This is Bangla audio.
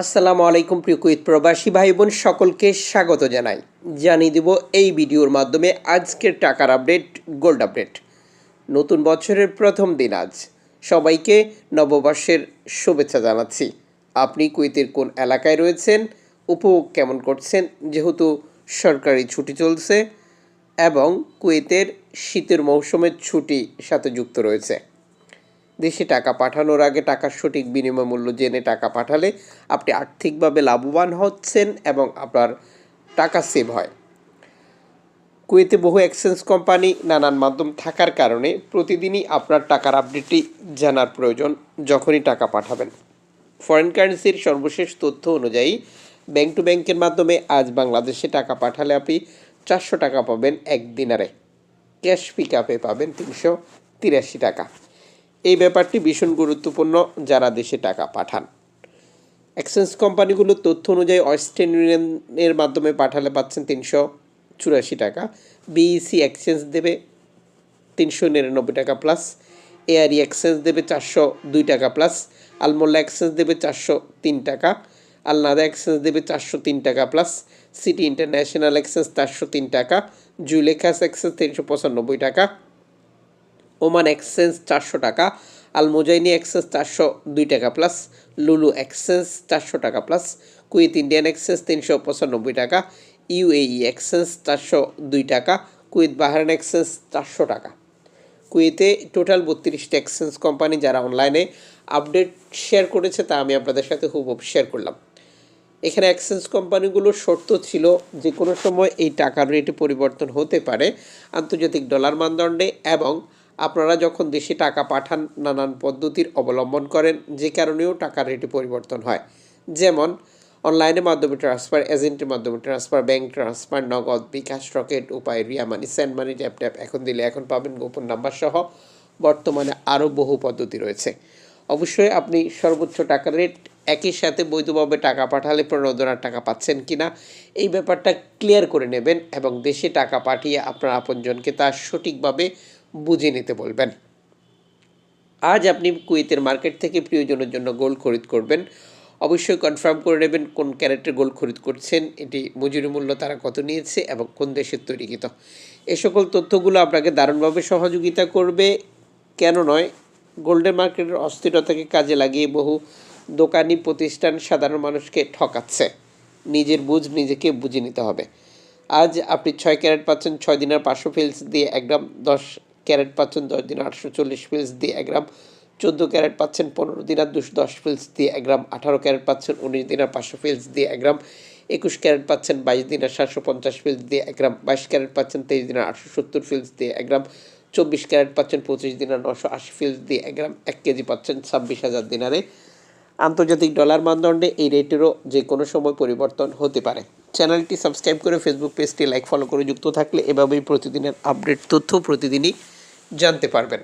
আসসালামু আলাইকুম প্রিয় কুইত প্রবাসী ভাই বোন সকলকে স্বাগত জানাই। জানিয়ে দেব এই ভিডিওর মাধ্যমে আজকের টাকার আপডেট, গোল্ড আপডেট। নতুন বছরের প্রথম দিন আজ। সবাইকে নববর্ষের শুভেচ্ছা জানাচ্ছি। আপনি কুয়েতের কোন এলাকায় রয়েছেন? উপভোগ কেমন করছেন? যেহেতু সরকারি ছুটি চলছে এবং কুয়েতের শীতের মৌসুমের ছুটি সাথে যুক্ত রয়েছে। দেশে টাকা পাঠানোর আগে টাকার সঠিক বিনিময় মূল্য জেনে টাকা পাঠালে আপনি আর্থিকভাবে লাভবান হচ্ছেন এবং আপনার টাকা সেভ হয়। কুয়েতে বহু এক্সচেঞ্জ কোম্পানি নানান মাধ্যম থাকার কারণে প্রতিদিনই আপনার টাকার আপডেটটি জানার প্রয়োজন যখনই টাকা পাঠাবেন। ফরেন কারেন্সির সর্বশেষ তথ্য অনুযায়ী ব্যাংক টু ব্যাংকের মাধ্যমে আজ বাংলাদেশে টাকা পাঠালে আপনি চারশো টাকা পাবেন এক দিনারে। ক্যাশ পিক আপে পাবেন তিনশো তিরাশি টাকা। এই ব্যাপারটি ভীষণ গুরুত্বপূর্ণ যারা দেশে টাকা পাঠান। এক্সচেঞ্জ কোম্পানিগুলোর তথ্য অনুযায়ী ওয়েস্টার্ন ইউনিয়নের মাধ্যমে পাঠালে পাচ্ছেন তিনশো চুরাশি টাকা বিইসি এক্সচেঞ্জ দেবে তিনশো নিরানব্বই টাকা প্লাস এআরই এক্সচেঞ্জ দেবে চারশো দুই টাকা প্লাস আলমোল্লা এক্সচেঞ্জ দেবে চারশো তিন টাকা আলনাদা এক্সচেঞ্জ দেবে চারশো তিন টাকা প্লাস সিটি ইন্টারন্যাশনাল এক্সচেঞ্জ চারশো তিন টাকা জুলেখাস এক্সচেঞ্জ তিনশো পঁচানব্বই টাকা ওমান এক্সচেঞ্জ চারশো টাকা আল মোজাইনি এক্সচেঞ্জ চারশো দুই টাকা প্লাস লুলু এক্সচেঞ্জ চারশো টাকা প্লাস কুইথ ইন্ডিয়ান এক্সচেঞ্জ তিনশো পঁচানব্বই টাকা, ইউএই এক্সচেঞ্জ চারশো দুই টাকা কুইথ বাহারান এক্সচেঞ্জ চারশো টাকা। কুয়েতে টোটাল বত্রিশটি এক্সচেঞ্জ কোম্পানি যারা অনলাইনে আপডেট শেয়ার করেছে, তা আমি আপনাদের সাথে খুব শেয়ার করলাম। এখানে এক্সচেঞ্জ কোম্পানিগুলোর শর্ত ছিল যে কোনো সময় এই টাকার রেটে পরিবর্তন হতে পারে আন্তর্জাতিক ডলার মানদণ্ডে এবং আপনারা যখন দেশে টাকা পাঠান, নানান পদ্ধতির অবলম্বন করেন, যে কারণেও টাকার রেটে পরিবর্তন হয়। যেমন, অনলাইনের মাধ্যমে ট্রান্সফার, এজেন্টের মাধ্যমে transfer, bank transfer, Nagad, bKash, Rocket, Upay, Ria Money, send money, tap tap, এখন দিলে এখন পাবেন গোপন নাম্বার সহ। বর্তমানে আরও বহু পদ্ধতি রয়েছে। অবশ্যই আপনি সর্বোচ্চ টাকার রেট একই সাথে বৈধভাবে টাকা পাঠালে প্রণোদনার টাকা পাচ্ছেন কিনা এই ব্যাপারটা ক্লিয়ার করে নেবেন এবং দেশে টাকা পাঠিয়ে আপনার আপনজনকে তা সঠিকভাবে বুঝে নিতে বলবেন। আজ আপনি কুয়েতের মার্কেট থেকে প্রিয়জনের জন্য গোল্ড খরিদ করবেন। অবশ্যই কনফার্ম করে নেবেন কোন ক্যারেটের গোল্ড খরিদ করছেন, এটি মজুরি মূল্য তারা কত নিয়েছে এবং কোন দেশের তৈরিকৃত। এ সকল তথ্যগুলো আপনাকে দারুণভাবে সহযোগিতা করবে। কেন নয়, গোল্ডেন মার্কেটের অস্থিরতাকে কাজে লাগিয়ে বহু দোকানি প্রতিষ্ঠান সাধারণ মানুষকে ঠকাচ্ছে। নিজের বুঝ নিজেকে বুঝে নিতে হবে। আজ আপনি ছয় ক্যারেট পাচ্ছেন, ছয় দিনের পাঁচশো ফিলস দিয়ে এক গ্রাম দশ ক্যারেট পাচ্ছেন দশ দিন আটশো চল্লিশ ফিলস দিয়ে এক গ্রাম, চোদ্দ ক্যারেট পাচ্ছেন পনেরো দিনার দুশো দশ ফিলস দিয়ে এক গ্রাম, আঠারো ক্যারেট পাচ্ছেন উনিশ দিন আর পাঁচশো ফিলস দিয়ে এক গ্রাম, একুশ ক্যারেট পাচ্ছেন বাইশ দিন আর সাতশো পঞ্চাশ ফিলস দিয়ে এক গ্রাম, বাইশ ক্যারেট পাচ্ছেন তেইশ দিনার আটশো সত্তর ফিলস দিয়ে এক গ্রাম, চব্বিশ ক্যারেট পাচ্ছেন পঁচিশ দিনার নশো আশি ফিলস দিয়ে এক গ্রাম, এক কেজি পাচ্ছেন ছাব্বিশ হাজার দিনারে। আন্তর্জাতিক ডলার মানদণ্ডে এই রেটেরও যে কোনো সময় পরিবর্তন হতে পারে। চ্যানেলটি সাবস্ক্রাইব করে ফেসবুক পেজটি লাইক, ফলো করে যুক্ত থাকলে এভাবেই প্রতিদিনের আপডেট, তথ্য প্রতিদিনই জানতে পারবেন